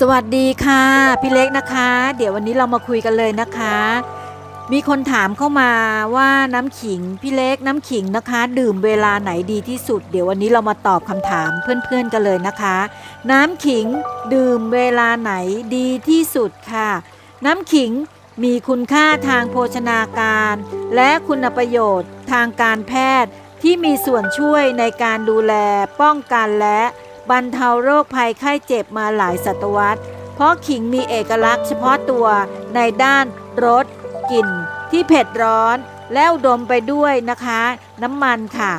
สวัสดีค่ะ พี่เล็กนะคะ เดี๋ยววันนี้เรามาคุยกันเลยนะคะ มีคนถามเข้ามาว่าน้ำขิงพี่เล็กน้ำขิงนะคะ ดื่มเวลาไหนดีที่สุด เดี๋ยววันนี้เรามาตอบคำถามเพื่อนๆกันเลยนะคะ น้ำขิงดื่มเวลาไหนดีที่สุดค่ะ น้ำขิงมีคุณค่าทางโภชนาการ และคุณประโยชน์ทางการแพทย์ที่มีส่วนช่วยในการดูแลป้องกันและ บรรเทาโรคภัยไข้เจ็บมาหลายศตวรรษ เพราะขิงมีเอกลักษณ์เฉพาะตัวในด้านรสกลิ่น ที่เผ็ดร้อน และอุดมไปด้วยนะคะ น้ำมันค่ะ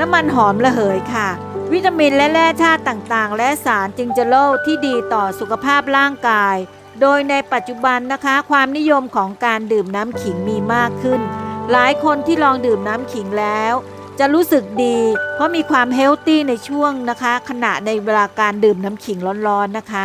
น้ำมันหอมระเหยค่ะ วิตามินและแร่ธาตุต่างๆ และสารจิงเจโลที่ดีต่อสุขภาพร่างกาย โดยในปัจจุบันนะคะ ความนิยมของการดื่มน้ำขิงมีมากขึ้น หลายคนที่ลองดื่มน้ำขิงแล้ว จะรู้สึกดี เพราะมีความเฮลตี้ในช่วงนะคะ ขณะในเวลาการดื่มน้ำขิงร้อนๆนะคะ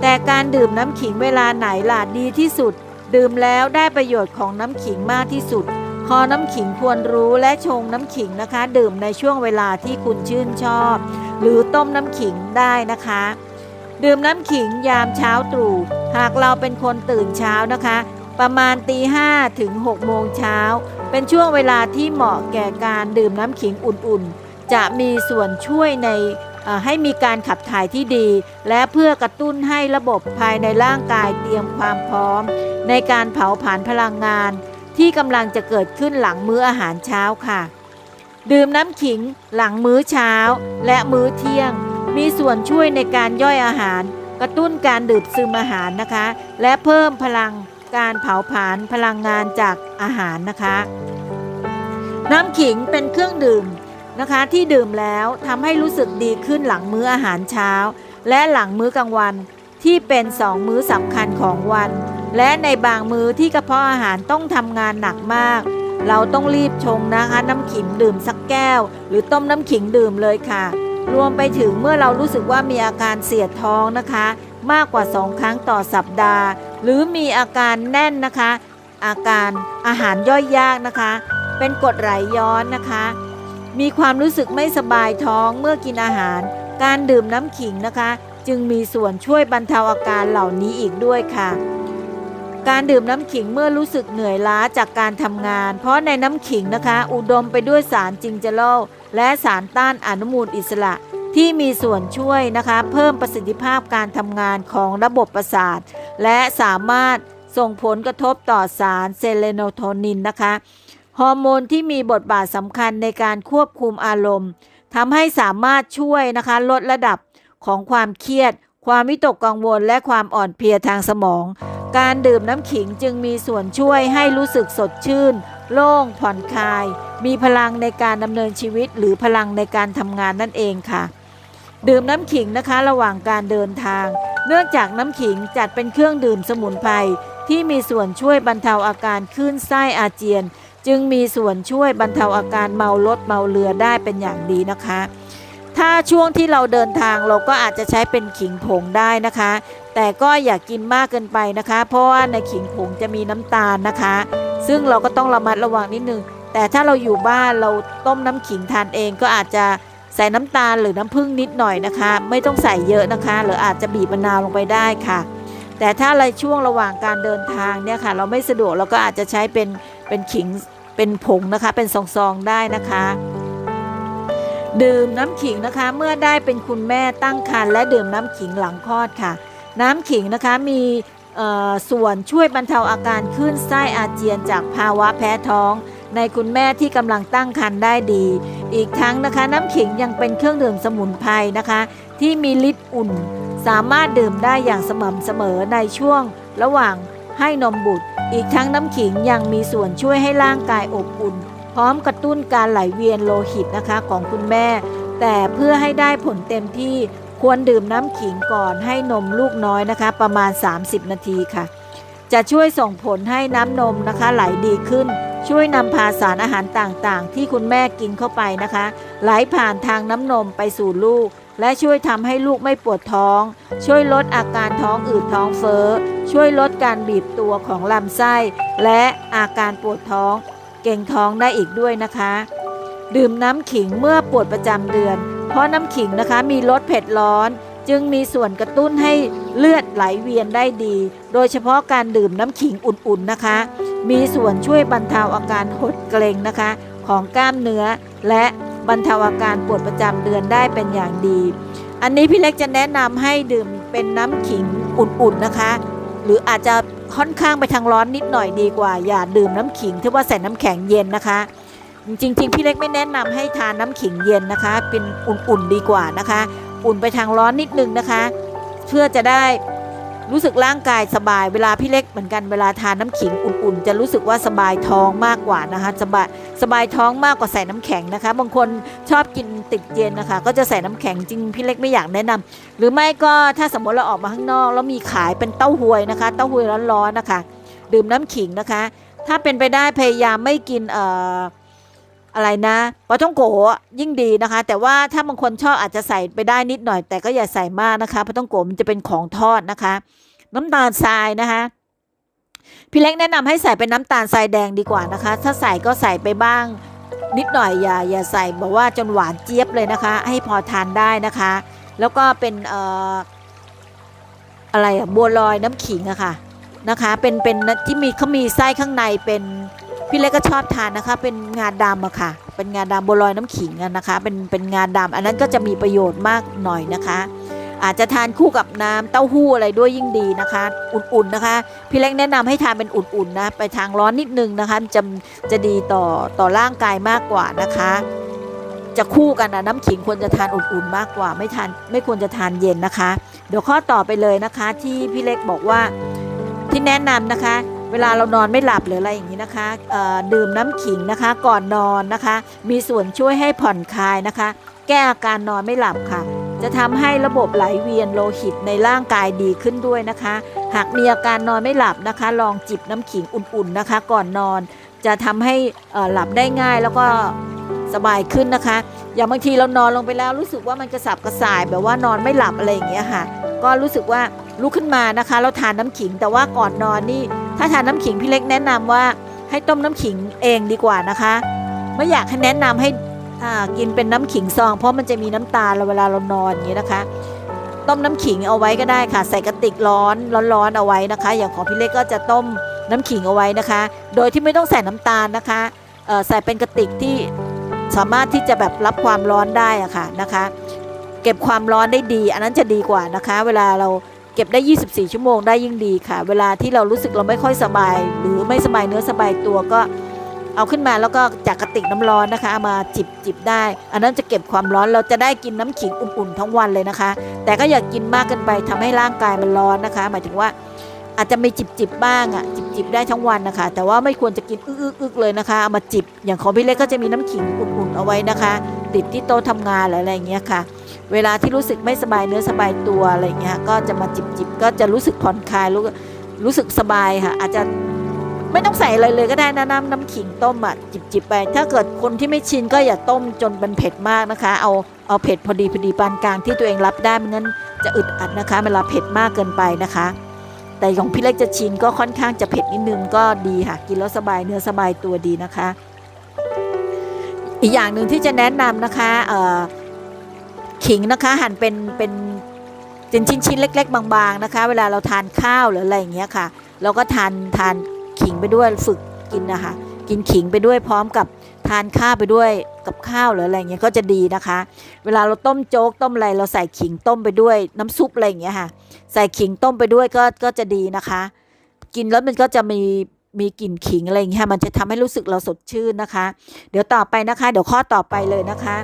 แต่การดื่มน้ำขิงเวลาไหนล่ะดีที่สุด ดื่มแล้วได้ประโยชน์ของน้ำขิงมากที่สุด คอน้ำขิงควรรู้และชงน้ำขิงนะคะ ดื่มในช่วงเวลาที่คุณชื่นชอบ หรือต้มน้ำขิงได้นะคะ ดื่มน้ำขิงยามเช้าตรู่หากเราเป็นคนตื่นเช้านะคะ ประมาณตีห้ถึง6โมงเช้า เป็นช่วงเวลาที่เหมาะแก่การดื่มน้ำขิงอุ่นๆ จะมีส่วนช่วยในให้มีการขับถ่ายที่ดี และเพื่อกระตุ้นให้ระบบภายในร่างกายเตรียมความพร้อม ในการเผาผลาญพลังงาน ที่กำลังจะเกิดขึ้นหลังมื้ออาหารเช้าค่ะ ดื่มน้ำขิงหลังมื้อเช้าและมื้อเที่ยง มีส่วนช่วยในการย่อยอาหาร กระตุ้นการดื่มซึมอาหารนะคะ และเพิ่มพลัง การเผาผลาญพลังงานจากอาหารนะคะ น้ำขิงเป็นเครื่องดื่มนะคะที่ดื่มแล้วทำให้รู้สึกดีขึ้นหลังมื้ออาหารเช้า และหลังมื้อกลางวันที่เป็นสองมื้อสำคัญของวัน และในบางมื้อที่กระเพาะอาหารต้องทำงานหนักมาก เราต้องรีบชงนะคะ น้ำขิงดื่มสักแก้ว หรือต้มน้ำขิงดื่มเลยค่ะ รวมไปถึงเมื่อเรารู้สึกว่ามีอาการเสียดท้องนะคะ มากกว่า 2 ครั้งต่อสัปดาห์ หรือมีอาการแน่นนะคะ อาการอาหารย่อยยากนะคะ เป็นกรดไหลย้อนนะคะ มีความรู้สึกไม่สบายท้องเมื่อกินอาหาร การดื่มน้ำขิงนะคะ จึงมีส่วนช่วยบรรเทาอาการเหล่านี้อีกด้วยค่ะ การดื่มน้ำขิงเมื่อรู้สึกเหนื่อยล้าจากการทำงาน เพราะในน้ำขิงนะคะ อุดมไปด้วยสารจิงเจโลและสารต้านอนุมูลอิสระ ที่มีส่วนช่วยนะคะเพิ่มประสิทธิภาพการทำงานของระบบประสาท และสามารถส่งผลกระทบต่อสารเซเลโนโทนินนะคะฮอร์โมนที่มีบทบาทสำคัญในการควบคุมอารมณ์ทำให้สามารถช่วยนะคะลดระดับของความเครียด ความวิตกกังวล และความอ่อนเพลียทางสมอง การดื่มน้ำขิงจึงมีส่วนช่วยให้รู้สึกสดชื่น โล่งผ่อนคลาย มีพลังในการดำเนินชีวิตหรือพลังในการทำงานนั่นเองค่ะ ดื่มน้ำขิงนะคะระหว่างการเดินทาง เนื่องจากน้ำขิงจัดเป็นเครื่องดื่มสมุนไพรที่มีส่วนช่วยบรรเทาอาการคลื่นไส้อาเจียน จึงมีส่วนช่วยบรรเทาอาการเมารถเมาเรือได้เป็นอย่างดีนะคะ ถ้าช่วงที่เราเดินทางเราก็อาจจะใช้เป็นขิงผงได้นะคะ แต่ก็อย่ากกินมากเกินไปนะคะ เพราะว่าในขิงผงจะมีน้ำตาลนะคะ ซึ่งเราก็ต้องระมัดระวังนิดนึงแต่ถ้าเราอยู่บ้านเราต้มน้ำขิงทานเองก็อาจจะ ใส่น้ำตาลหรือน้ำผึ้งนิดหน่อยนะคะ ไม่ต้องใส่เยอะนะคะ หรืออาจจะบีบมะนาวลงไปได้ค่ะ แต่ถ้าในช่วงระหว่างการเดินทางเนี่ยค่ะ เราไม่สะดวกเราก็อาจจะใช้เป็นเป็นขิงเป็นผงนะคะ เป็นซองๆได้นะคะ ดื่มน้ำขิงนะคะ เมื่อได้เป็นคุณแม่ตั้งครรภ์และดื่มน้ำขิงหลังคลอดค่ะ น้ำขิงนะคะมีเอ่อส่วนช่วยบรรเทาอาการคลื่นไส้อาเจียนจากภาวะแพ้ท้อง ในคุณแม่ที่กำลังตั้งครรภ์ได้ดี อีกทั้งนะคะ น้ำขิงยังเป็นเครื่องดื่มสมุนไพรนะคะ ที่มีฤทธิ์อุ่น สามารถดื่มได้อย่างสม่ำเสมอในช่วง ระหว่างให้นมบุตร อีกทั้งน้ำขิงยังมีส่วนช่วยให้ร่างกายอบอุ่น พร้อมกระตุ้นการไหลเวียนโลหิตนะคะของคุณแม่ แต่เพื่อให้ได้ผลเต็มที่ควรดื่มน้ำขิงก่อนให้นมลูกน้อยนะคะ ประมาณ 30 นาทีค่ะ จะช่วยส่งผลให้น้ำนมนะคะไหลดีขึ้น ช่วยนำพาสารอาหารต่างๆ ที่คุณแม่กินเข้าไปนะคะ ไหลผ่านทางน้ำนมไปสู่ลูก และช่วยทำให้ลูกไม่ปวดท้อง ช่วยลดอาการท้องอืดท้องเฟ้อ ช่วยลดการบีบตัวของลำไส้ และอาการปวดท้อง เก่งท้องได้อีกด้วยนะคะ ดื่มน้ำขิงเมื่อปวดประจำเดือน เพราะน้ำขิงนะคะมีรสเผ็ดร้อนจึงมีส่วนกระตุ้นให้เลือดไหลเวียนได้ดี โดยเฉพาะการดื่มน้ำขิงอุ่นๆนะคะ มีส่วนช่วยบรรเทาอาการหดเกร็งนะคะ ของกล้ามเนื้อ และบรรเทาอาการปวดประจำเดือนได้เป็นอย่างดี อันนี้พี่เล็กจะแนะนำให้ดื่มเป็นน้ำขิงอุ่นๆนะคะ หรืออาจจะค่อนข้างไปทางร้อนนิดหน่อยดีกว่า อย่าดื่มน้ำขิงที่ว่าใส่น้ำแข็งเย็นนะคะจริงๆ พี่เล็กไม่แนะนำให้ทานน้ำขิงเย็นนะคะ เป็นอุ่นๆดีกว่านะคะ อุ่นไปทางร้อนนิดนึงนะคะ เพื่อจะได้ รู้สึกร่างกายสบายเวลาพี่เล็กเหมือนกันเวลาทานน้ำขิงอุ่นๆ จะรู้สึกว่าสบายท้องมากกว่านะคะสบายสบายท้องมากกว่าใส่น้ำแข็งนะคะ บางคนชอบกินติดเย็นนะคะ ก็จะใส่น้ำแข็งจริงพี่เล็กไม่อยากแนะนำหรือไม่ก็ถ้าสมมติเราออกมาข้างนอก แล้วมีขายเป็นเต้าหวยนะคะ เต้าหวยร้อนๆนะคะ ดื่มน้ำขิงนะคะ ถ้าเป็นไปได้พยายามไม่กินเอ่อ อะไรนะปลาท่องโกยิ่งดีนะคะ แต่ว่าถ้าบางคนชอบอาจจะใส่ไปได้นิดหน่อย แต่ก็อย่าใส่มากนะคะปลาท่องโกมันจะเป็นของทอดนะคะ น้ำตาลทรายนะคะพี่เล็กแนะนำให้ใส่เป็นน้ำตาลทรายแดงดีกว่านะคะ ถ้าใส่ก็ใส่ไปบ้าง นิดหน่อยอย่าอย่าใส่บอกว่าจนหวานเจี๊ยบเลยนะคะ ให้พอทานได้นะคะ แล้วก็เป็นเอ่ออะไรอะบัวลอยน้ำขิงอะค่ะนะคะ เป็นเป็นที่มีเขามีไส้ข้างในเป็น พี่เล็กก็ชอบทานนะคะ เป็นงาดำอะค่ะ เป็นงาดำบัวลอยน้ำขิงอะนะคะ เป็นเป็นงาดำอันนั้นก็จะมีประโยชน์มากหน่อยนะคะ อาจจะทานคู่กับน้ำเต้าหู้อะไรด้วยยิ่งดีนะคะ อุ่นๆนะคะ พี่เล็กแนะนำให้ทานเป็นอุ่นๆนะ ไปทางร้อนนิดนึงนะคะ จะจะดีต่อต่อร่างกายมากกว่านะคะ จะคู่กันนะน้ำขิงควรจะทานอุ่นๆมากกว่า ไม่ทานไม่ควรจะทานเย็นนะคะ เดี๋ยวข้อต่อไปเลยนะคะ ที่พี่เล็กบอกว่าที่แนะนำนะคะ เวลาเรานอนไม่หลับหรืออะไรอย่างนี้นะคะเดื่มน้ำขิงนะคะ ก่อนนอนนะคะ มีส่วนช่วยให้ผ่อนคลายนะคะ แก้อาการนอนไม่หลับค่ะ จะทำให้ระบบไหลเวียนโลหิตในร่างกายดีขึ้นด้วยนะคะ หากมีอาการนอนไม่หลับนะคะ ลองจิบน้ำขิงอุ่นๆนะคะ ก่อนนอน จะทำให้หลับได้ง่ายแล้วก็สบายขึ้นนะคะ อย่างบางทีเรานอนลงไปแล้วรู้สึกว่ามันกระสับกระส่ายแบบว่านอนไม่หลับอะไรอย่างเงี้ยค่ะ ก็รู้สึกว่าลุกขึ้นมานะคะแล้วทานน้ำขิงแต่ว่าก่อนนอนนี่ ถ้าทานน้ำขิงพี่เล็กแนะนำว่าให้ต้มน้ำขิงเองดีกว่านะคะไม่อยากให้แนะนำให้กินเป็นน้ำขิงซอง เพราะมันจะมีน้ำตาลเวลาเรานอนอย่างนี้นะคะ ต้มน้ำขิงเอาไว้ก็ได้ค่ะ ใส่กระติกร้อนร้อนๆเอาไว้นะคะ อย่างของพี่เล็กก็จะต้มน้ำขิงเอาไว้นะคะ โดยที่ไม่ต้องใส่น้ำตาลนะคะใส่เป็นกระติกที่สามารถที่จะแบบรับความร้อนได้อะค่ะนะคะ เก็บความร้อนได้ดี อันนั้นจะดีกว่านะคะ เวลาเรา เก็บได้ 24 ชั่วโมงได้ยิ่งดีค่ะ เวลาที่เรารู้สึกเราไม่ค่อยสบาย หรือไม่สบายเนื้อสบายตัวก็เอาขึ้นมาแล้วก็จากกระติกน้ำร้อนนะคะามาจิบจิบได้ อันนั้นจะเก็บความร้อนเราจะได้กินน้ำขิงอุ่นๆทั้งวันเลยนะคะ แต่ก็อย่ากกินมากเกินไปทำให้ร่างกายมันร้อนนะคะ หมายถึงว่าอาจจะไมีจิบจิบบ้างอะจิบจิบได้ทั้งวันนะคะ แต่ว่าไม่ควรจะกินอึกอึกอึกเลยนะคะเอามาจิบอย่างของพี่เล็กก็จะมีน้ำขิงอุ่นๆเอาไว้นะคะ ติดที่โต๊ะทำงานหรืออะไรอย่างเงี้ยค่ะ เวลาที่รู้สึกไม่สบายเนื้อสบายตัวอะไรเงี้ยก็จะมาจิบจิบๆก็จะรู้สึกผ่อนคลายรู้รู้สึกสบายค่ะ อาจจะไม่ต้องใส่อะไรเลยก็ได้นะน้ำน้ำขิงต้มอะจิบจิบๆไป ถ้าเกิดคนที่ไม่ชินก็อย่าต้มจนเป็นเผ็ดมากนะคะ เอาเอาเผ็ดพอดีพอดีปานกลางที่ตัวเองรับได้ไม่งั้นจะอึดอัดนะคะ เวลาเผ็ดมากเกินไปนะคะ แต่ของพี่เล็กจะชินก็ค่อนข้างจะเผ็ดนิดนึงก็ดีค่ะ กินแล้วสบายเนื้อสบายตัวดีนะคะ อีกอย่างหนึ่งที่จะแนะนำนะคะเอ่อ ขิงนะคะหั่นเป็นเป็นเป็นชิ้นๆเล็ก ๆ บางๆนะคะ เวลาเราทานข้าวหรืออะไรอย่างเงี้ยค่ะ เราก็ทานทานขิงไปด้วยฝึกกินนะคะกินขิงไปด้วยพร้อมกับทานข้าวไปด้วยกับข้าวหรืออะไรเงี้ยก็จะดีนะคะ เวลาเราต้มโจ๊กต้มอะไรเราใส่ขิงต้มไปด้วยน้ำซุปอะไรอย่างเงี้ยค่ะ ใส่ขิงต้มไปด้วยก็ก็จะดีนะคะ กินแล้วมันก็จะมีมีกลิ่นขิงอะไรอย่างเงี้ยมันจะทำให้รู้สึกเราสดชื่นนะคะ เดี๋ยวต่อไปนะคะ เดี๋ยวข้อต่อไปเลยนะคะ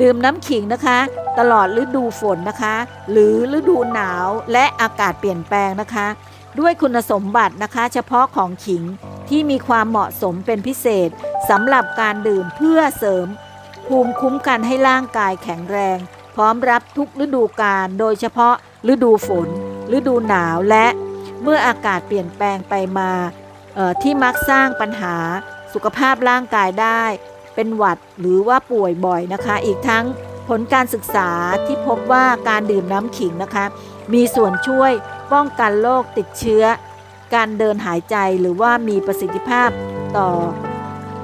ดื่มน้ำขิงนะคะ ตลอดฤดูฝนนะคะ หรือฤดูหนาวและอากาศเปลี่ยนแปลงนะคะ ด้วยคุณสมบัตินะคะ เฉพาะของขิงที่มีความเหมาะสมเป็นพิเศษสำหรับการดื่มเพื่อเสริม ภูมิคุ้มกันให้ร่างกายแข็งแรง พร้อมรับทุกฤดูกาลโดยเฉพาะฤดูฝน ฤดูหนาวและเมื่ออากาศเปลี่ยนแปลงไปมาที่มักสร้างปัญหาสุขภาพร่างกายได้ เป็นหวัดหรือว่าป่วยบ่อยนะคะ อีกทั้งผลการศึกษาที่พบว่าการดื่มน้ำขิงนะคะ มีส่วนช่วยป้องกันโรคติดเชื้อ การเดินหายใจหรือว่ามีประสิทธิภาพต่อ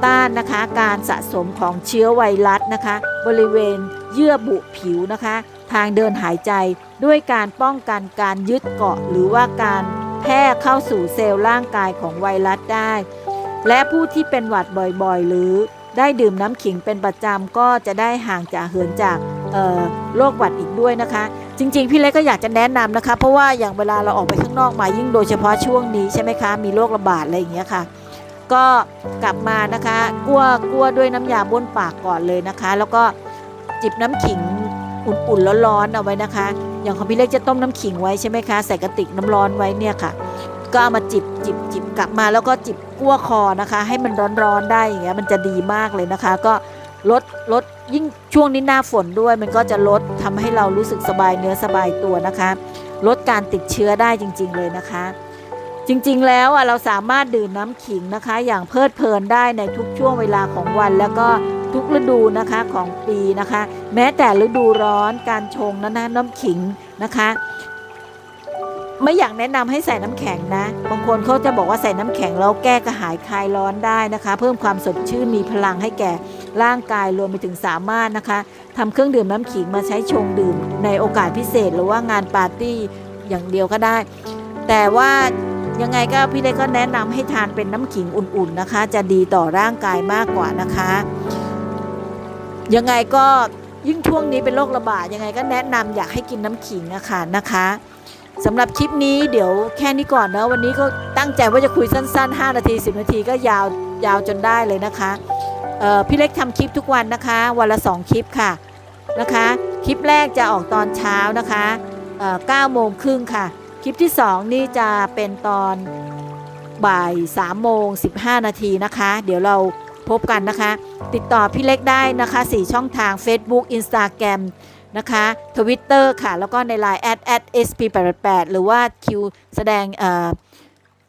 ต้านนะคะการสะสมของเชื้อไวรัสนะคะ บริเวณเยื่อบุผิวนะคะ ทางเดินหายใจด้วยการป้องกันการยึดเกาะ หรือว่าการแพร่เข้าสู่เซลล์ร่างกายของไวรัสได้ และผู้ที่เป็นหวัดบ่อยๆ หรือ ได้ดื่มน้ำขิงเป็นประจำก็จะได้ห่างจากเหินจากโรคหวัดอีกด้วยนะคะ จริงๆ พี่เล็กก็อยากจะแนะนำนะคะ เพราะว่าอย่างเวลาเราออกไปข้างนอกมายิ่งโดยเฉพาะช่วงนี้ใช่ไหมคะ มีโรคระบาดอะไรอย่างเงี้ยค่ะ ก็กลับมานะคะกลัวกลัวด้วยน้ำยาบ้วนปากก่อนเลยนะคะ แล้วก็จิบน้ำขิงอุ่นๆร้อนๆเอาไว้นะคะ อย่างของพี่เล็กจะต้มน้ำขิงไว้ใช่ไหมคะใส่กระติกน้ำร้อนไว้เนี่ยค่ะ ก็เอามาจิบจิบ กลับมาแล้วก็จิบกั้วคอนะคะ ให้มันร้อนๆได้อย่างเงี้ยมันจะดีมากเลยนะคะ ก็ลดลดยิ่งช่วงนี้หน้าฝนด้วย มันก็จะลดทำให้เรารู้สึกสบายเนื้อสบายตัวนะคะ ลดการติดเชื้อได้จริง ๆ เลยนะคะ จริงๆแล้วอะเราสามารถดื่มน้ำขิงนะคะ อย่างเพลิดเพลินได้ในทุกช่วงเวลาของวันแล้วก็ทุกฤดูนะคะของปีนะคะ แม้แต่ฤดูร้อนการชงนะนะน้ำขิงนะคะ ไม่อยากแนะนำให้ใส่น้ำแข็งนะ บางคนเขาจะบอกว่าใส่น้ำแข็งแล้วแก้กระหายคลายร้อนได้นะคะ เพิ่มความสดชื่นมีพลังให้แก่ร่างกายรวมไปถึงสามารถนะคะทำเครื่องดื่มน้ำขิงมาใช้ชงดื่ม ในโอกาสพิเศษหรือว่างานปาร์ตี้อย่างเดียวก็ได้ แต่ว่ายังไงก็พี่เล็กก็แนะนำให้ทานเป็นน้ำขิงอุ่นๆนะคะ จะดีต่อร่างกายมากกว่านะคะ ยังไงก็ยิ่งช่วงนี้เป็นโรคระบาดยังไงก็แนะนำอยากให้กินน้ำขิงอะคะนะคะ สำหรับคลิปนี้เดี๋ยวแค่นี้ก่อนนะวันนี้ก็ตั้งใจว่าจะคุยสั้น ๆ 5 นาที 10 นาทีก็ยาวยาวจนได้เลยนะคะพี่เล็กทำคลิปทุกวันนะคะ วันละ 2 คลิปค่ะนะคะ คลิปแรกจะออกตอนเช้านะคะ9โมงครึ่งค่ะ คลิปที่ 2 นี่จะเป็นตอนบ่าย3โมง15 นาทีนะคะ เดี๋ยวเราพบกันนะคะ ติดต่อพี่เล็กได้นะคะ 4 ช่องทาง Facebook Instagram นะคะ Twitter ค่ะ แล้วก็ใน Line at at sp88 หรือว่าคิวแสดง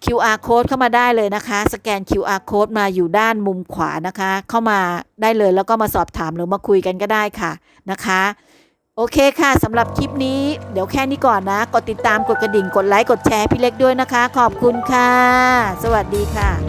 QR code เข้ามาได้เลยนะคะ สแกน QR code มาอยู่ด้านมุมขวานะคะ เข้ามาได้เลยแล้วก็มาสอบถามหรือมาคุยกันก็ได้ค่ะนะคะโอเคค่ะสำหรับคลิปนี้เดี๋ยวแค่นี้ก่อนนะ กดติดตามกดกระดิ่งกดไลค์ กดแชร์พี่เล็กด้วยนะคะ ขอบคุณค่ะ สวัสดีค่ะ